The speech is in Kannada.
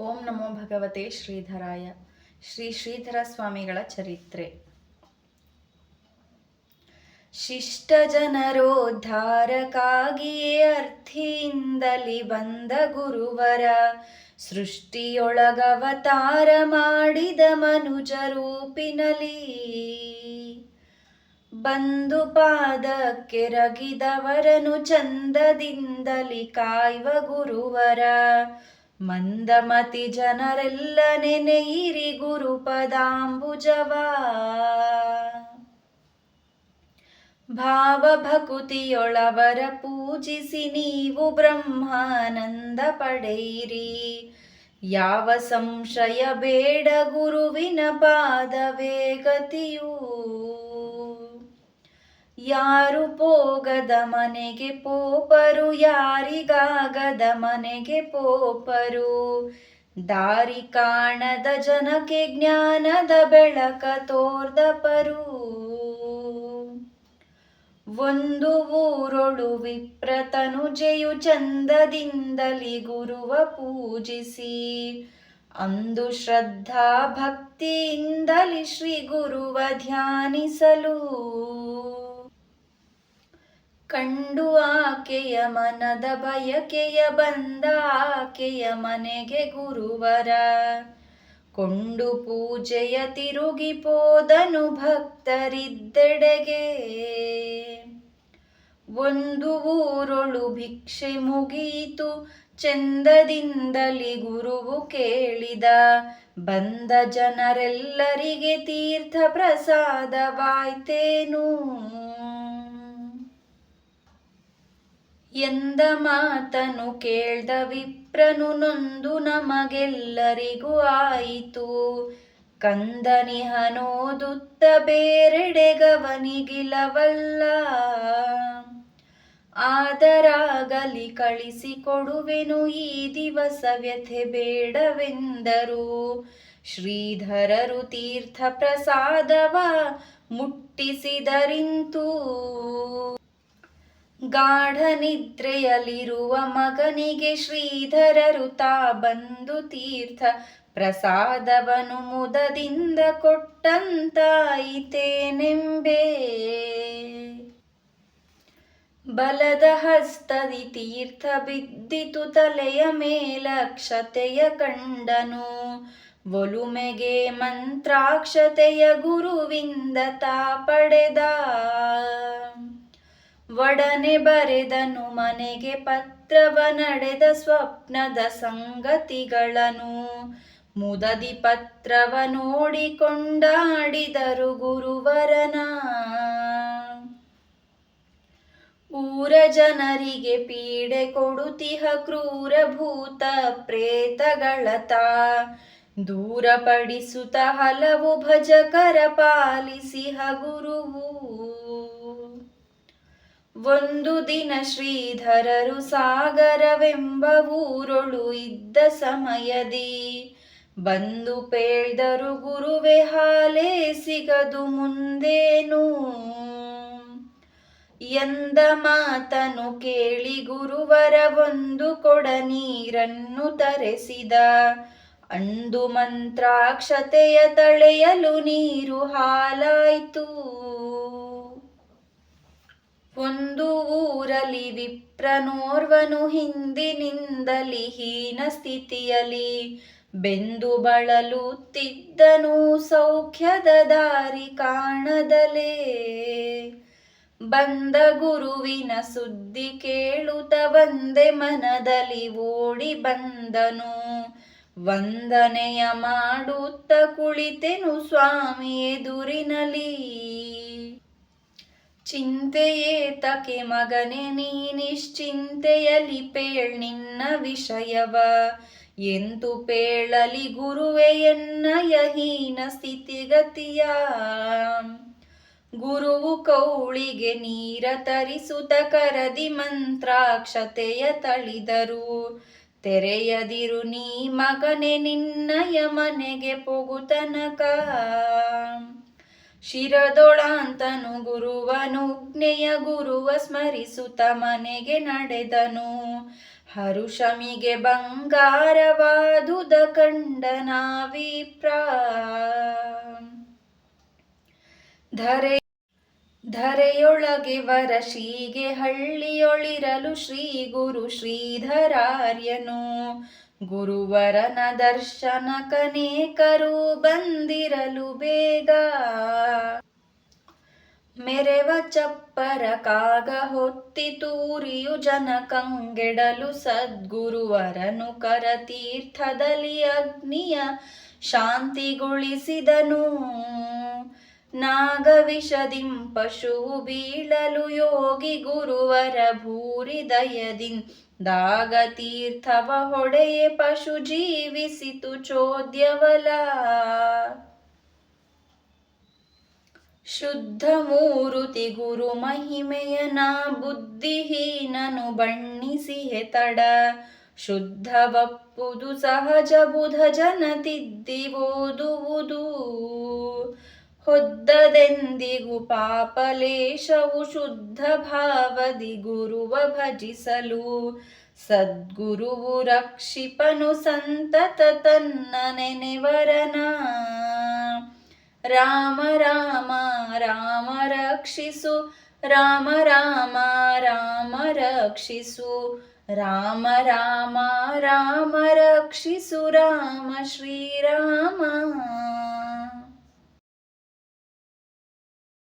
ಓಂ ನಮೋ ಭಗವತೆ ಶ್ರೀಧರಾಯ. ಶ್ರೀ ಶ್ರೀಧರ ಸ್ವಾಮಿಗಳ ಚರಿತ್ರೆ. ಶಿಷ್ಟ ಜನರೋದ್ಧಾರಕ್ಕಾಗಿಯೇ ಅರ್ಥಿಯಿಂದಲಿ ಬಂದ ಗುರುವರ, ಸೃಷ್ಟಿಯೊಳಗವತಾರ ಮಾಡಿದ ಮನುಜ ರೂಪಿನಲಿ. ಬಂದು ಪಾದಕ್ಕೆ ರಗಿದವರನು ಚಂದದಿಂದಲಿ ಕಾಯ್ವ ಗುರುವರ ಮಂದಮತಿ ಜನರೆಲ್ಲ ನೆನೆಯಿರಿ ಗುರುಪದಾಂಬುಜವ. ಭಾವಭಕುತಿಯೊಳವರ ಪೂಜಿಸಿ ನೀವು ಬ್ರಹ್ಮಾನಂದ ಪಡೆಯಿರಿ. ಯಾವ ಸಂಶಯ ಬೇಡ ಗುರುವಿನ ಪಾದವೇ ಗತಿಯೂ. ಯಾರು ಪೋಗದ ಮನೆಗೆ ಪೋಪರು, ಯಾರಿಗಾಗದ ಮನೆಗೆ ಪೋಪರು? ದಾರಿ ಕಾಣದ ಜನಕ್ಕೆ ಜ್ಞಾನದ ಬೆಳಕ ತೋರ್ದಪರು ಒಂದು ಊರೊಳು ವಿಪ್ರತನುಜೆಯು ಚಂದದಿಂದಲಿ ಗುರುವ ಪೂಜಿಸಿ. ಅಂದು ಶ್ರದ್ಧಾ ಭಕ್ತಿಯಿಂದಲಿ ಶ್ರೀ ಗುರುವ ಧ್ಯಾನಿಸಲು. ಕಂಡು ಆಕೆಯ ಮನದ ಬಯಕೆಯ ಬಂದ ಆಕೆಯ ಮನೆಗೆ ಗುರುವರ. ಕೊಂಡು ಪೂಜೆಯ ತಿರುಗಿ ಪೋದನು ಭಕ್ತರಿದ್ದೆಡೆಗೆ. ಒಂದು ಊರೊಳು ಭಿಕ್ಷೆ ಮುಗಿಯಿತು, ಚಂದದಿಂದಲಿ ಗುರುವು ಕೇಳಿದ. ಬಂದ ಜನರೆಲ್ಲರಿಗೆ ತೀರ್ಥ ಪ್ರಸಾದವಾಯ್ತೇನು? ಎಂದ ಮಾತನು ಕೇಳ್ದ ವಿಪ್ರನು ನೊಂದು ನಮಗೆಲ್ಲರಿಗೂ ಆಯಿತು. ಕಂದನಿಹನೋದುತ್ತ ಬೇರೆಡೆಗವನಿಗಿಲವಲ್ಲ ಆದರಾಗಲಿ ಕಳಿಸಿಕೊಡುವೆನು ಈ ದಿವಸ ವ್ಯಥೆ ಬೇಡವೆಂದರು. ಶ್ರೀಧರರು ತೀರ್ಥ ಪ್ರಸಾದವ ಮುಟ್ಟಿಸಿದರಿಂತೂ. ಗಾಢ ನಿದ್ರೆಯಲ್ಲಿರುವ ಮಗನಿಗೆ ಶ್ರೀಧರರು ತಾ ಬಂದು ತೀರ್ಥ ಪ್ರಸಾದವನು ಮುದದಿಂದ ಕೊಟ್ಟಂತಾಯಿತೇನೆಂಬೆ. ಬಲದ ಹಸ್ತದಿ ತೀರ್ಥ ಬಿದ್ದಿತು ತಲೆಯ ಮೇಲಕ್ಷತೆಯ ಕಂಡನು. ಒಲುಮೆಗೆ ಮಂತ್ರಾಕ್ಷತೆಯ ಗುರುವಿಂದ ತಾ ಪಡೆದ. ಒಡನೆ ಬರೆದನು ಮನೆಗೆ ಪತ್ರವ ನಡೆದ ಸ್ವಪ್ನದ ಸಂಗತಿಗಳನ್ನು ಮುದದಿ ಪತ್ರವ ನೋಡಿಕೊಂಡಾಡಿದರು ಗುರುವರನ. ಊರ ಜನರಿಗೆ ಪೀಡೆ ಕೊಡುತಿಹ ಕ್ರೂರ ಭೂತ ಪ್ರೇತಗಳತ. ದೂರಪಡಿಸುತ್ತ ಹಲವು ಭಜಕರ ಪಾಲಿಸಿಹ ಗುರುವು. ಒಂದು ದಿನ ಶ್ರೀಧರರು ಸಾಗರವೆಂಬ ಊರೊಳು ಇದ್ದ ಸಮಯದಿ. ಬಂದು ಪೇಳ್ದರು ಗುರುವೆ ಹಾಲೇ ಸಿಗದು ಮುಂದೇನು? ಎಂದ ಮಾತನು ಕೇಳಿ ಗುರುವರ ಒಂದು ಕೊಡ ನೀರನ್ನು ತರೆಸಿದ. ಅಂದು ಮಂತ್ರಾಕ್ಷತೆಯ ತಳೆಯಲು ನೀರು ಹಾಲಾಯ್ತು. ಒಂದು ಊರಲಿ ವಿಪ್ರನೋರ್ವನು ಹಿಂದಿನಿಂದಲಿ ಹೀನ ಸ್ಥಿತಿಯಲಿ ಬೆಂದು ಬಳಲುತ್ತಿದ್ದನು ಸೌಖ್ಯದ ದಾರಿ ಕಾಣದಲೇ. ಬಂದ ಗುರುವಿನ ಸುದ್ದಿ ಕೇಳುತ್ತ ಬಂದೆ ಮನದಲ್ಲಿ ಓಡಿ ಬಂದನು. ವಂದನೆಯ ಮಾಡುತ್ತ ಕುಳಿತೆನು ಸ್ವಾಮಿ ಎದುರಿನಲಿ ಚಿಂತೆಯೇ ತಕೆ ಮಗನೆ, ನೀ ನಿಶ್ಚಿಂತೆಯಲಿ ಪೇಳ್ ನಿನ್ನ ವಿಷಯವ. ಎಂತು ಪೇಳಲಿ ಗುರುವೆಯನ್ನ ಯಹೀನ ಹೀನ ಸ್ಥಿತಿಗತಿಯ. ಗುರುವು ಕೌಳಿಗೆ ನೀರ ತರಿಸುತ ಕರದಿ ಮಂತ್ರಾಕ್ಷತೆಯ ತಳಿದರು. ತೆರೆಯದಿರು ನೀ ಮಗನೆ, ನಿನ್ನಯ ಮನೆಗೆ ಪೊಗುತನಕ. ಶಿರದೊಳಾಂತನು ಗುರುವನುಜ್ಞೆಯ ಗುರುವ ಸ್ಮರಿಸುತ್ತ ಮನೆಗೆ ನಡೆದನು. ಹರುಷಮಿಗೆ ಬಂಗಾರವಾದುದ ಕಂಡನ ಧರೆ, ಧರೆಯೊಳಗೆ ವರಶಿಗೆ ಹಳ್ಳಿಯೊಳಿರಲು ಶ್ರೀ ಗುರು ಶ್ರೀಧರಾರ್ಯನು. ಗುರುವರನ ದರ್ಶನ ಕನೇಕರು ಬಂದಿರಲು ಬೇಗ. ಮೆರೆವ ಚಪ್ಪರ ಕಾಗ ಹೊತ್ತಿ ತೂರಿಯು ಜನ ಕಂಗೆಡಲು ಸದ್ಗುರುವರನು ಕರತೀರ್ಥದಲ್ಲಿ ಅಗ್ನಿಯ ಶಾಂತಿಗೊಳಿಸಿದನು. ನಾಗವಿಷದಿಂ ಪಶುವು ಬೀಳಲು ಯೋಗಿ ಗುರುವರ ಭೂರಿ ದಯದಿಂದಾಗ ತೀರ್ಥವ ಹೊಡೆಯೆ ಪಶು ಜೀವಿಸಿತು ಚೋದ್ಯವಲ. ಶುದ್ಧ ಮೂರುತಿ ಗುರು ಮಹಿಮೆಯನ ಬುದ್ಧಿಹೀನನು ಬಣ್ಣಿಸಿ ಹೆತಡ. ಶುದ್ಧವಪ್ಪುದು ಸಹಜ ಬುಧ ಜನ ತಿದ್ದಿ ಓದುವುದು. ಹೊದ್ದದೆಂದಿಗೂ ಪಾಪಲೇಶವು ಶುದ್ಧ ಭಾವದಿ ಗುರುವ ಭಜಿಸಲು ಸದ್ಗುರುವು ರಕ್ಷಿಪನು ಸಂತತ ತನ್ನ ನೆನೆವರನ ರಾಮ ರಾಮ ರಾಮ ರಕ್ಷಿಸು ರಾಮ ರಾಮ ರಾಮ ರಕ್ಷಿಸು ರಾಮ ರಾಮ ರಾಮ ರಕ್ಷಿಸು ರಾಮ ಶ್ರೀರಾಮ